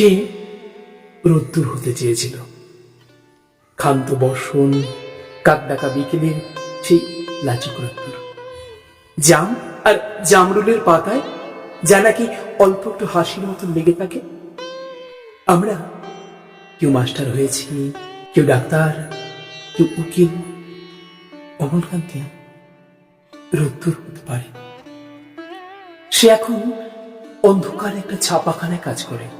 সে রোদ্দুর হতে চেয়েছিল। ক্ষান্ত বর্ষণ, কাকডাকা বিকেলের সেই লাচুক রোদ্দুর। জাম, আর জামরুলের পাতায় যা নাকি অল্প একটু হাসির মতন লেগে থাকে। আমরা কেউ মাস্টার হয়েছি, কেউ ডাক্তার, কেউ উকিল, অমলকান্তি রোদ্দুর হতে পারে। সে এখন অন্ধকার একটা ছাপাখানায় কাজ করে।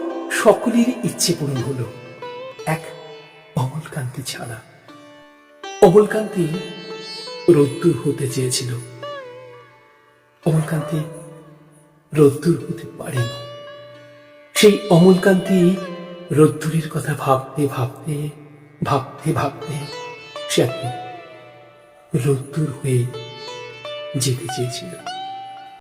সকলের ইচ্ছে পূরণ হলো। এক অমলকান্তি ছাড়া। অমলকান্তি রোদ্দুর হতে চেয়েছিল। অমলকান্তি রোদ্দুর হতে পারেনি সেই অমলকান্তি রোদ্দুরের কথা ভাবতে ভাবতে ভাবতে ভাবতে সে একদিন রোদ্দুর হয়ে যেতে চেয়েছিল।